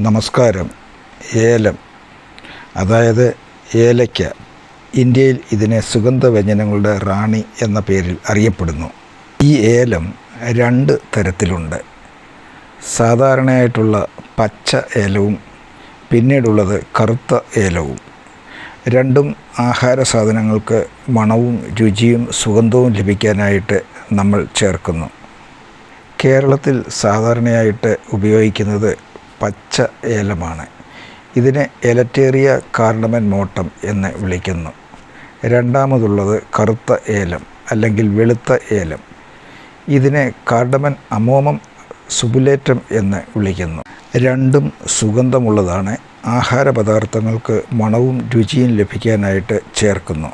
നമസ്കാരം. ഏലം. അതായത് ഏലയ്ക്ക. ഇന്ത്യയിൽ ഇതിനെ സുഗന്ധവ്യഞ്ജനങ്ങളുടെ റാണി എന്ന പേരിൽ അറിയപ്പെടുന്നു. ഈ ഏലം രണ്ട് തരത്തിലുണ്ട്. സാധാരണയായിട്ടുള്ള പച്ച ഏലവും പിന്നീടുള്ളത് കറുത്ത ഏലവും. രണ്ടും ആഹാര സാധനങ്ങൾക്ക് മണവും രുചിയും സുഗന്ധവും ലഭിക്കാനായിട്ട് നമ്മൾ ചേർക്കുന്നു. കേരളത്തിൽ സാധാരണയായിട്ട് ഉപയോഗിക്കുന്നത് പച്ച ഏലമാണ്. ഇതിനെ എലറ്റേറിയ കാർഡമൻ മോട്ടം എന്ന് വിളിക്കുന്നു. രണ്ടാമതുള്ളത് കറുത്ത ഏലം അല്ലെങ്കിൽ വെളുത്ത ഏലം. ഇതിനെ കാർഡമൻ അമോമം സുബുലേറ്റം എന്ന് വിളിക്കുന്നു. രണ്ടും സുഗന്ധമുള്ളതാണ്. ആഹാര പദാർത്ഥങ്ങൾക്ക് മണവും രുചിയും ലഭിക്കാനായിട്ട് ചേർക്കുന്നു.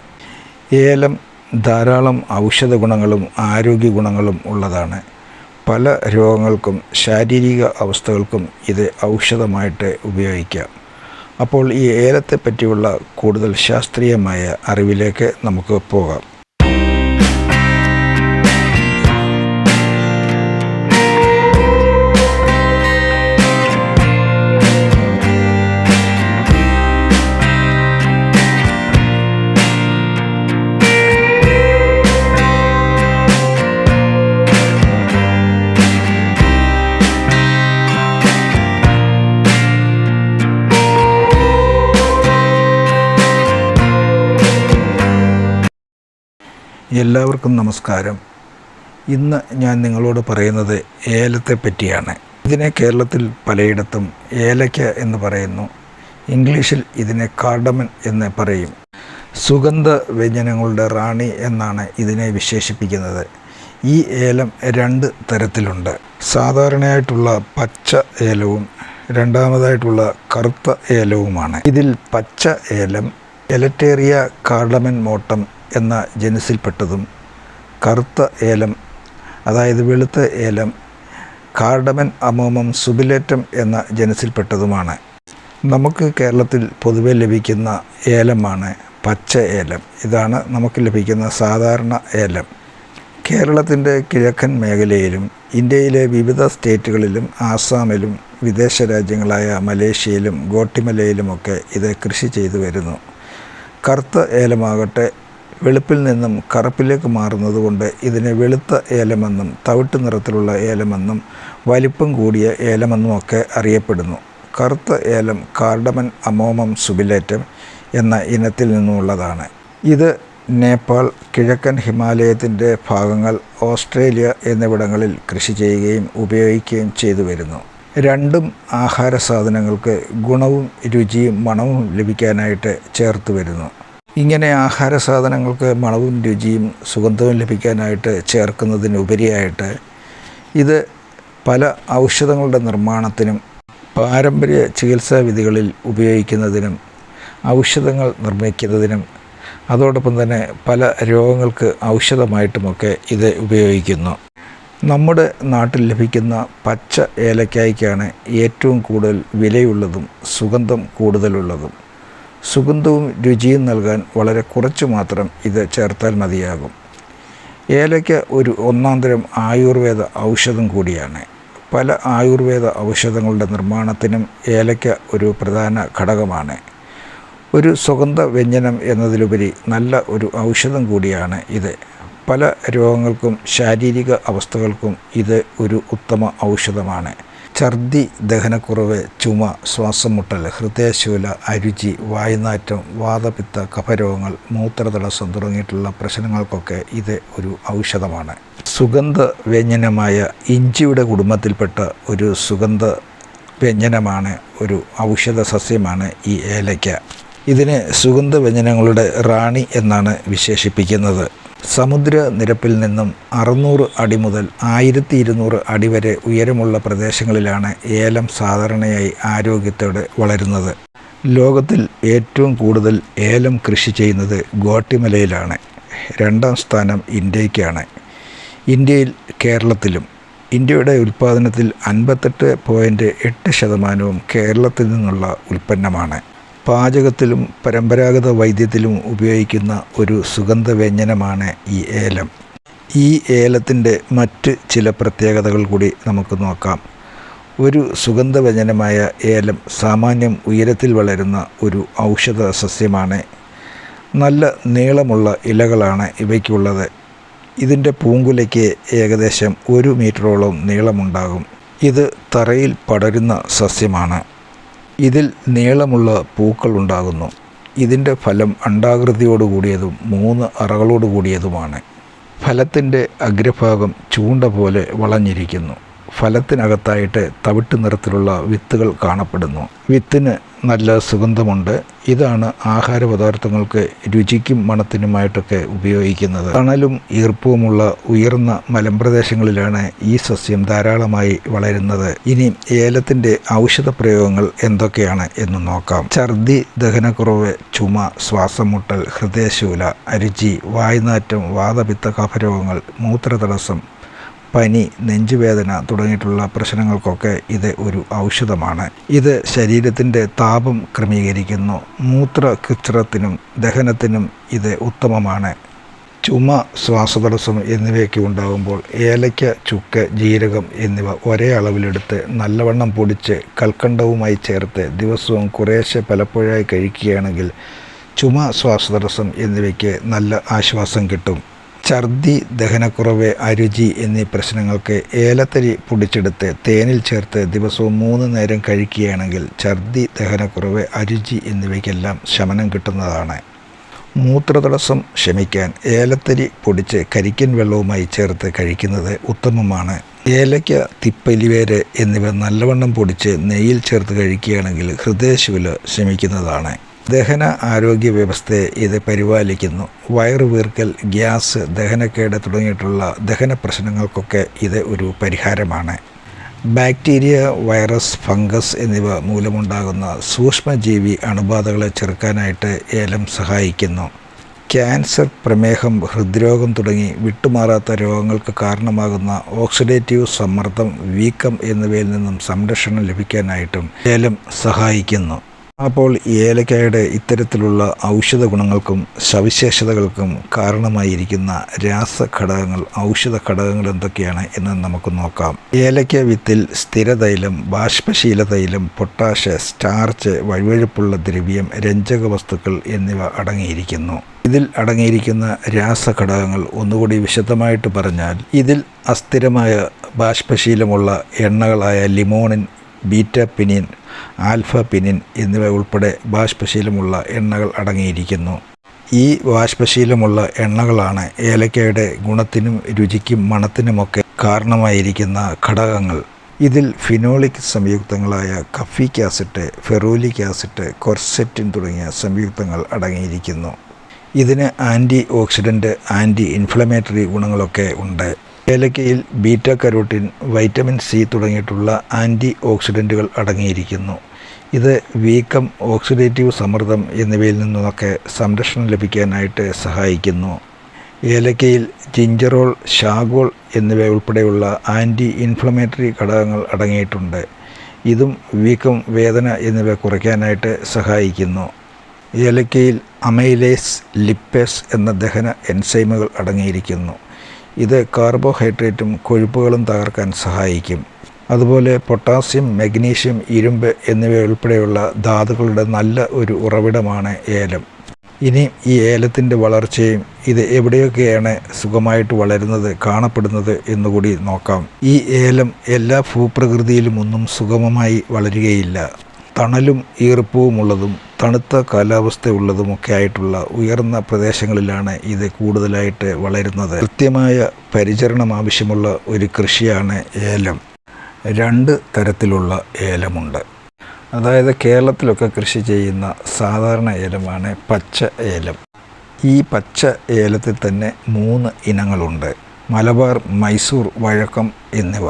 ഏലം ധാരാളം ഔഷധ ഗുണങ്ങളും ആരോഗ്യ ഗുണങ്ങളും ഉള്ളതാണ്. പല രോഗങ്ങൾക്കും ശാരീരിക അവസ്ഥകൾക്കും ഇത് ഔഷധമായിട്ട് ഉപയോഗിക്കാം. അപ്പോൾ ഈ ഏലത്തെ പറ്റിയുള്ള കൂടുതൽ ശാസ്ത്രീയമായ അറിവിലേക്ക് നമുക്ക് പോകാം. എല്ലാവർക്കും നമസ്കാരം. ഇന്ന് ഞാൻ നിങ്ങളോട് പറയുന്നത് ഏലത്തെ പറ്റിയാണ് ഇതിനെ കേരളത്തിൽ പലയിടത്തും ഏലയ്ക്ക എന്ന് പറയുന്നു. ഇംഗ്ലീഷിൽ ഇതിനെ കാർഡമൻ എന്ന് പറയും. സുഗന്ധ വ്യഞ്ജനങ്ങളുടെ റാണി എന്നാണ് ഇതിനെ വിശേഷിപ്പിക്കുന്നത്. ഈ ഏലം രണ്ട് തരത്തിലുണ്ട്. സാധാരണയായിട്ടുള്ള പച്ച ഏലവും രണ്ടാമതായിട്ടുള്ള കറുത്ത ഏലവുമാണ്. ഇതിൽ പച്ച ഏലം എലറ്റേറിയ കാർഡമൻ മോട്ടം എന്ന ജനുസിൽപ്പെട്ടതും കറുത്ത ഏലം അതായത് വെളുത്ത ഏലം കാർഡമൻ അമോമം സുബിലേറ്റം എന്ന ജനുസിൽപ്പെട്ടതുമാണ്. നമുക്ക് കേരളത്തിൽ പൊതുവെ ലഭിക്കുന്ന ഏലമാണ് പച്ച ഏലം. ഇതാണ് നമുക്ക് ലഭിക്കുന്ന സാധാരണ ഏലം. കേരളത്തിന്റെ കിഴക്കൻ മേഖലയിലും ഇന്ത്യയിലെ വിവിധ സ്റ്റേറ്റുകളിലും ആസാമിലും വിദേശ രാജ്യങ്ങളായ മലേഷ്യയിലും ഗോട്ടിമലയിലുമൊക്കെ ഇത് കൃഷി ചെയ്തു വരുന്നു. കറുത്ത ഏലമാകട്ടെ വെളുപ്പിൽ നിന്നും കറുപ്പിലേക്ക് മാറുന്നത് കൊണ്ട് ഇതിനെ വെളുത്ത ഏലമെന്നും തവിട്ട് നിറത്തിലുള്ള ഏലമെന്നും വലിപ്പം കൂടിയ ഏലമെന്നും ഒക്കെ അറിയപ്പെടുന്നു. കറുത്ത ഏലം കാർഡമൻ അമോമം സുബിലേറ്റം എന്ന ഇനത്തിൽ നിന്നുമുള്ളതാണ്. ഇത് നേപ്പാൾ കിഴക്കൻ ഹിമാലയത്തിന്റെ ഭാഗങ്ങൾ ഓസ്ട്രേലിയ എന്നിവിടങ്ങളിൽ കൃഷി ചെയ്യുകയും ഉപയോഗിക്കുകയും ചെയ്തു വരുന്നു. രണ്ടും ആഹാര സാധനങ്ങൾക്ക് ഗുണവും രുചിയും മണവും ലഭിക്കാനായിട്ട് ചേർത്ത് വരുന്നു. ഇങ്ങനെ ആഹാര സാധനങ്ങൾക്ക് മണവും രുചിയും സുഗന്ധവും ലഭിക്കാനായിട്ട് ചേർക്കുന്നതിനുപരിയായിട്ട് ഇത് പല ഔഷധങ്ങളുടെ നിർമ്മാണത്തിനും പാരമ്പര്യ ചികിത്സാ വിധികളിൽ ഉപയോഗിക്കുന്നതിനും ഔഷധങ്ങൾ നിർമ്മിക്കുന്നതിനും അതോടൊപ്പം തന്നെ പല രോഗങ്ങൾക്ക് ഔഷധമായിട്ടുമൊക്കെ ഇത് ഉപയോഗിക്കുന്നു. നമ്മുടെ നാട്ടിൽ ലഭിക്കുന്ന പച്ച ഏലക്കായ്ക്കാണ് ഏറ്റവും കൂടുതൽ വിലയുള്ളതും സുഗന്ധം കൂടുതലുള്ളതും. സുഗന്ധവും രുചിയും നൽകാൻ വളരെ കുറച്ച് മാത്രം ഇത് ചേർത്താൽ മതിയാകും. ഏലയ്ക്ക ഒരു ഒന്നാന്തരം ആയുർവേദ ഔഷധം കൂടിയാണ്. പല ആയുർവേദ ഔഷധങ്ങളുടെ നിർമ്മാണത്തിനും ഏലയ്ക്ക ഒരു പ്രധാന ഘടകമാണ്. ഒരു സുഗന്ധ വ്യഞ്ജനം എന്നതിലുപരി നല്ല ഒരു ഔഷധം കൂടിയാണ് ഇത്. പല രോഗങ്ങൾക്കും ശാരീരിക അവസ്ഥകൾക്കും ഇത് ഒരു ഉത്തമ ഔഷധമാണ്. ഛർദി ദഹനക്കുറവ് ചുമ ശ്വാസം മുട്ടൽ ഹൃദയശൂല അരുചി വായുനാറ്റം വാതപിത്ത കഫരോഗങ്ങൾ മൂത്രതടസ്സം തുടങ്ങിയിട്ടുള്ള പ്രശ്നങ്ങൾക്കൊക്കെ ഇത് ഒരു ഔഷധമാണ്. സുഗന്ധ വ്യഞ്ജനമായ ഇഞ്ചിയുടെ കുടുംബത്തിൽപ്പെട്ട ഒരു സുഗന്ധ വ്യഞ്ജനമാണ് ഒരു ഔഷധ സസ്യമാണ് ഈ ഏലയ്ക്ക. ഇതിനെ സുഗന്ധ വ്യഞ്ജനങ്ങളുടെ റാണി എന്നാണ് വിശേഷിപ്പിക്കുന്നത്. സമുദ്രനിരപ്പിൽ നിന്നും അറുന്നൂറ് അടി മുതൽ ആയിരത്തി ഇരുന്നൂറ് അടി വരെ ഉയരമുള്ള പ്രദേശങ്ങളിലാണ് ഏലം സാധാരണയായി ആരോഗ്യത്തോടെ വളരുന്നത്. ലോകത്തിൽ ഏറ്റവും കൂടുതൽ ഏലം കൃഷി ചെയ്യുന്നത് ഗോട്ടിമലയിലാണ്. രണ്ടാം സ്ഥാനം ഇന്ത്യയ്ക്കാണ്. ഇന്ത്യയിൽ കേരളത്തിലും. ഇന്ത്യയുടെ ഉൽപ്പാദനത്തിൽ അൻപത്തെട്ട് പോയിന്റ് എട്ട് ശതമാനവും കേരളത്തിൽ നിന്നുള്ള ഉൽപ്പന്നമാണ്. പാചകത്തിലും പരമ്പരാഗത വൈദ്യത്തിലും ഉപയോഗിക്കുന്ന ഒരു സുഗന്ധവ്യഞ്ജനമാണ് ഈ ഏലം. ഈ ഏലത്തിന്റെ മറ്റ് ചില പ്രത്യേകതകൾ കൂടി നമുക്ക് നോക്കാം. ഒരു സുഗന്ധവ്യഞ്ജനമായ ഏലം സാമാന്യം ഉയരത്തിൽ വളരുന്ന ഒരു ഔഷധ സസ്യമാണ്. നല്ല നീളമുള്ള ഇലകളാണ് ഇവയ്ക്കുള്ളത്. ഇതിന്റെ പൂങ്കുലയ്ക്ക് ഏകദേശം ഒരു മീറ്ററോളം നീളമുണ്ടാകും. ഇത് തറയിൽ പടരുന്ന സസ്യമാണ്. ഇതിൽ നീളമുള്ള പൂക്കൾ ഉണ്ടാകുന്നു. ഇതിന്റെ ഫലം അണ്ഡാകൃതിയോടുകൂടിയതും മൂന്ന് അറകളോടു കൂടിയതുമാണ് ഫലത്തിന്റെ അഗ്രഭാഗം ചൂണ്ട പോലെ വളഞ്ഞിരിക്കുന്നു. ഫലത്തിനകത്തായിട്ട് തവിട്ട് നിറത്തിലുള്ള വിത്തുകൾ കാണപ്പെടുന്നു. വിത്തിന് നല്ല സുഗന്ധമുണ്ട്. ഇതാണ് ആഹാര പദാർത്ഥങ്ങൾക്ക് രുചിക്കും മണത്തിനുമായിട്ടൊക്കെ ഉപയോഗിക്കുന്നത്. തണലും ഈർപ്പവുമുള്ള ഉയർന്ന മലമ്പ്രദേശങ്ങളിലാണ് ഈ സസ്യം ധാരാളമായി വളരുന്നത്. ഇനി ഏലത്തിന്റെ ഔഷധ പ്രയോഗങ്ങൾ എന്തൊക്കെയാണ് എന്ന് നോക്കാം. ഛർദി ദഹനക്കുറവ് ചുമ ശ്വാസമുട്ടൽ ഹൃദയശൂല അരുചി വായ്നാറ്റം വാതപിത്ത കഫരോഗങ്ങൾ മൂത്രതടസ്സം പനി നെഞ്ചുവേദന തുടങ്ങിയിട്ടുള്ള പ്രശ്നങ്ങൾക്കൊക്കെ ഇത് ഒരു ഔഷധമാണ്. ഇത് ശരീരത്തിന്റെ താപം ക്രമീകരിക്കുന്നു. മൂത്രകൃച്ഛ്രത്തിനും ദഹനത്തിനും ഇത് ഉത്തമമാണ്. ചുമ ശ്വാസതടസ്സം എന്നിവയൊക്കെ ഉണ്ടാകുമ്പോൾ ഏലയ്ക്ക ചുക്ക് ജീരകം എന്നിവ ഒരേ അളവിലെടുത്ത് നല്ലവണ്ണം പൊടിച്ച് കൽക്കണ്ടവുമായി ചേർത്ത് ദിവസവും കുറേശ്ശെ പലപ്പോഴായി കഴിക്കുകയാണെങ്കിൽ ചുമ ശ്വാസതടസ്സം എന്നിവയ്ക്ക് നല്ല ആശ്വാസം കിട്ടും. ഛർദി ദഹനക്കുറവ് അരുചി എന്നീ പ്രശ്നങ്ങൾക്ക് ഏലത്തരി പൊടിച്ചെടുത്ത് തേനിൽ ചേർത്ത് ദിവസവും മൂന്ന് നേരം കഴിക്കുകയാണെങ്കിൽ ഛർദി ദഹനക്കുറവ് അരുചി എന്നിവയ്ക്കെല്ലാം ശമനം കിട്ടുന്നതാണ്. മൂത്രതടസ്സം ശമിക്കാൻ ഏലത്തരി പൊടിച്ച് കരിക്കൻ വെള്ളവുമായി ചേർത്ത് കഴിക്കുന്നത് ഉത്തമമാണ്. ഏലയ്ക്ക തിപ്പലിവേര് എന്നിവ നല്ലവണ്ണം പൊടിച്ച് നെയ്യിൽ ചേർത്ത് കഴിക്കുകയാണെങ്കിൽ ഹൃദയശൂല ശമിക്കുന്നതാണ്. ദഹന ആരോഗ്യ വ്യവസ്ഥയെ ഇത് പരിപാലിക്കുന്നു. വയറുവീർക്കൽ ഗ്യാസ് ദഹനക്കേട് തുടങ്ങിയിട്ടുള്ള ദഹന പ്രശ്നങ്ങൾക്കൊക്കെ ഇത് ഒരു പരിഹാരമാണ്. ബാക്ടീരിയ വൈറസ് ഫംഗസ് എന്നിവ മൂലമുണ്ടാകുന്ന സൂക്ഷ്മജീവി അണുബാധകളെ ചെറുക്കാനായിട്ട് ഏലം സഹായിക്കുന്നു. ക്യാൻസർ പ്രമേഹം ഹൃദ്രോഗം തുടങ്ങി വിട്ടുമാറാത്ത രോഗങ്ങൾക്ക് കാരണമാകുന്ന ഓക്സിഡേറ്റീവ് സമ്മർദ്ദം വീക്കം എന്നിവയിൽ നിന്നും സംരക്ഷണം ലഭിക്കാനായിട്ടും ഏലം സഹായിക്കുന്നു. അപ്പോൾ ഏലക്കായുടെ ഇത്തരത്തിലുള്ള ഔഷധ ഗുണങ്ങൾക്കും സവിശേഷതകൾക്കും കാരണമായിരിക്കുന്ന രാസഘടകങ്ങൾ ഔഷധ ഘടകങ്ങൾ എന്തൊക്കെയാണ് എന്ന് നമുക്ക് നോക്കാം. ഏലക്ക വിത്തിൽ സ്ഥിരതൈലം ബാഷ്പശീല തൈലം പൊട്ടാഷ് സ്റ്റാർച്ച് വഴുവഴുപ്പുള്ള ദ്രവ്യം രഞ്ജക വസ്തുക്കൾ എന്നിവ അടങ്ങിയിരിക്കുന്നു. ഇതിൽ അടങ്ങിയിരിക്കുന്ന രാസഘടകങ്ങൾ ഒന്നുകൂടി വിശദമായിട്ട് പറഞ്ഞാൽ ഇതിൽ അസ്ഥിരമായ ബാഷ്പശീലമുള്ള എണ്ണകളായ limonene beta pinene alpha pinene എന്നിവ ഉൾപ്പെടെ ബാഷ്പശീലമുള്ള എണ്ണകൾ അടങ്ങിയിരിക്കുന്നു. ഈ ബാഷ്പശീലമുള്ള എണ്ണകളാണ് ഏലക്കയുടെ ഗുണത്തിനും രുചിക്കും മണത്തിനുമൊക്കെ കാരണമായിരിക്കുന്ന ഘടകങ്ങൾ. ഇതിൽ phenolic സംയുക്തങ്ങളായ caffeic acid ferulic acid quercetin തുടങ്ങിയ സംയുക്തങ്ങൾ അടങ്ങിയിരിക്കുന്നു. ഇതിന് ആന്റി ഓക്സിഡന്റ് ആന്റി ഇൻഫ്ലമേറ്ററി ഗുണങ്ങളൊക്കെ ഉണ്ട്. ഏലക്കയിൽ ബീറ്റ കരോട്ടിൻ വൈറ്റമിൻ സി തുടങ്ങിയിട്ടുള്ള ആന്റി ഓക്സിഡന്റുകൾ അടങ്ങിയിരിക്കുന്നു. ഇത് വീക്കം ഓക്സിഡേറ്റീവ് സമ്മർദ്ദം എന്നിവയിൽ നിന്നൊക്കെ സംരക്ഷണം ലഭിക്കാനായിട്ട് സഹായിക്കുന്നു. ഏലക്കയിൽ ജിഞ്ചറോൾ ഷാഗോൾ എന്നിവ ഉൾപ്പെടെയുള്ള ആന്റി ഇൻഫ്ലമേറ്ററി ഘടകങ്ങൾ അടങ്ങിയിട്ടുണ്ട്. ഇതും വീക്കം വേദന എന്നിവ കുറയ്ക്കാനായിട്ട് സഹായിക്കുന്നു. ഏലക്കയിൽ അമൈലേസ് ലിപ്പേസ് എന്ന ദഹന എൻസൈമുകൾ അടങ്ങിയിരിക്കുന്നു. ഇത് കാർബോഹൈഡ്രേറ്റും കൊഴുപ്പുകളും തകർക്കാൻ സഹായിക്കും. അതുപോലെ പൊട്ടാസ്യം മഗ്നീഷ്യം ഇരുമ്പ് എന്നിവ ഉൾപ്പെടെയുള്ള ധാതുക്കളുടെ നല്ല ഒരു ഉറവിടമാണ് ഏലം. ഇനി ഈ ഏലത്തിന്റെ വളർച്ചയും ഇത് എവിടെയൊക്കെയാണ് സുഖമായിട്ട് വളരുന്നത് കാണപ്പെടുന്നത് എന്നുകൂടി നോക്കാം. ഈ ഏലം എല്ലാ ഭൂപ്രകൃതിയിലും ഒന്നും സുഗമമായി വളരുകയില്ല. തണലും ഈർപ്പവുമുള്ളതും തണുത്ത കാലാവസ്ഥയുള്ളതുമൊക്കെ ആയിട്ടുള്ള ഉയർന്ന പ്രദേശങ്ങളിലാണ് ഇത് കൂടുതലായിട്ട് വളരുന്നത്. കൃത്യമായ പരിചരണം ആവശ്യമുള്ള ഒരു കൃഷിയാണ് ഏലം. രണ്ട് തരത്തിലുള്ള ഏലമുണ്ട്. അതായത് കേരളത്തിലൊക്കെ കൃഷി ചെയ്യുന്ന സാധാരണ ഏലമാണ് പച്ച ഏലം. ഈ പച്ച ഏലത്തിൽ തന്നെ മൂന്ന് ഇനങ്ങളുണ്ട്. മലബാർ മൈസൂർ വഴക്കം എന്നിവ.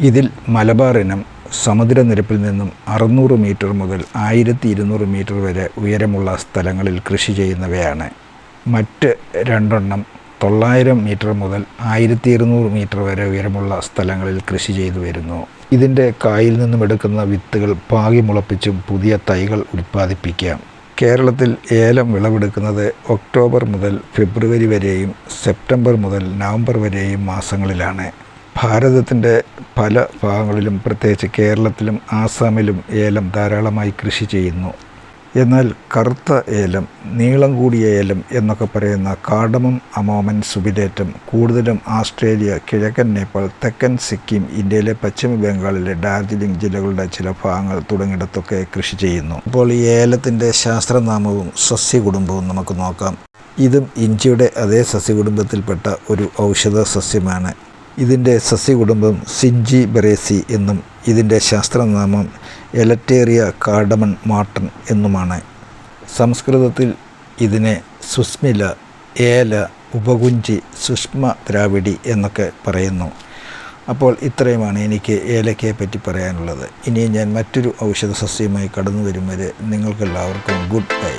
ഇതിൽ മലബാർ ഇനം സമുദ്രനിരപ്പിൽ നിന്നും അറുന്നൂറ് മീറ്റർ മുതൽ ആയിരത്തി ഇരുന്നൂറ് മീറ്റർ വരെ ഉയരമുള്ള സ്ഥലങ്ങളിൽ കൃഷി ചെയ്യുന്നവയാണ്. മറ്റ് രണ്ടെണ്ണം തൊള്ളായിരം മീറ്റർ മുതൽ ആയിരത്തി ഇരുന്നൂറ് മീറ്റർ വരെ ഉയരമുള്ള സ്ഥലങ്ങളിൽ കൃഷി ചെയ്തു വരുന്നു. ഇതിന്റെ കായിൽ നിന്നും എടുക്കുന്ന വിത്തുകൾ പാകി മുളപ്പിച്ചും പുതിയ തൈകൾ ഉൽപ്പാദിപ്പിക്കാം. കേരളത്തിൽ ഏലം വിളവെടുക്കുന്നത് ഒക്ടോബർ മുതൽ ഫെബ്രുവരി വരെയും സെപ്റ്റംബർ മുതൽ നവംബർ വരെയും മാസങ്ങളിലാണ്. ഭാരതത്തിന്റെ പല ഭാഗങ്ങളിലും പ്രത്യേകിച്ച് കേരളത്തിലും ആസാമിലും ഏലം ധാരാളമായി കൃഷി ചെയ്യുന്നു. എന്നാൽ കറുത്ത ഏലം നീളം കൂടിയ ഏലം എന്നൊക്കെ പറയുന്ന കാടമം അമോമൻ സുബിലേറ്റം കൂടുതലും ആസ്ട്രേലിയ കിഴക്കൻ നേപ്പാൾ തെക്കൻ സിക്കിം ഇന്ത്യയിലെ പശ്ചിമ ബംഗാളിലെ ഡാർജിലിംഗ് ജില്ലകളുടെ ചില ഭാഗങ്ങൾ തുടങ്ങിയിടത്തൊക്കെ കൃഷി ചെയ്യുന്നു. ഇപ്പോൾ ഈ ഏലത്തിന്റെ ശാസ്ത്രനാമവും സസ്യകുടുംബവും നമുക്ക് നോക്കാം. ഇതും ഇഞ്ചിയുടെ അതേ സസ്യകുടുംബത്തിൽപ്പെട്ട ഒരു ഔഷധ സസ്യമാണ് ഇതിന്റെ സസ്യകുടുംബം സിഞ്ചി ബറേസി എന്നും ഇതിന്റെ ശാസ്ത്രനാമം എലറ്റേറിയ കാർഡമൺ മാട്ടൺ എന്നുമാണ്. സംസ്കൃതത്തിൽ ഇതിനെ സുസ്മില ഏല ഉപകുഞ്ചി സുഷ്മ ദ്രാവിഡി എന്നൊക്കെ പറയുന്നു. അപ്പോൾ ഇത്രയുമാണ് എനിക്ക് ഏലക്കയെ പറ്റി പറയാനുള്ളത്. ഇനി ഞാൻ മറ്റൊരു ഔഷധ സസ്യമായി കടന്നു വരും വരെ നിങ്ങൾക്കെല്ലാവർക്കും ഗുഡ് ബൈ.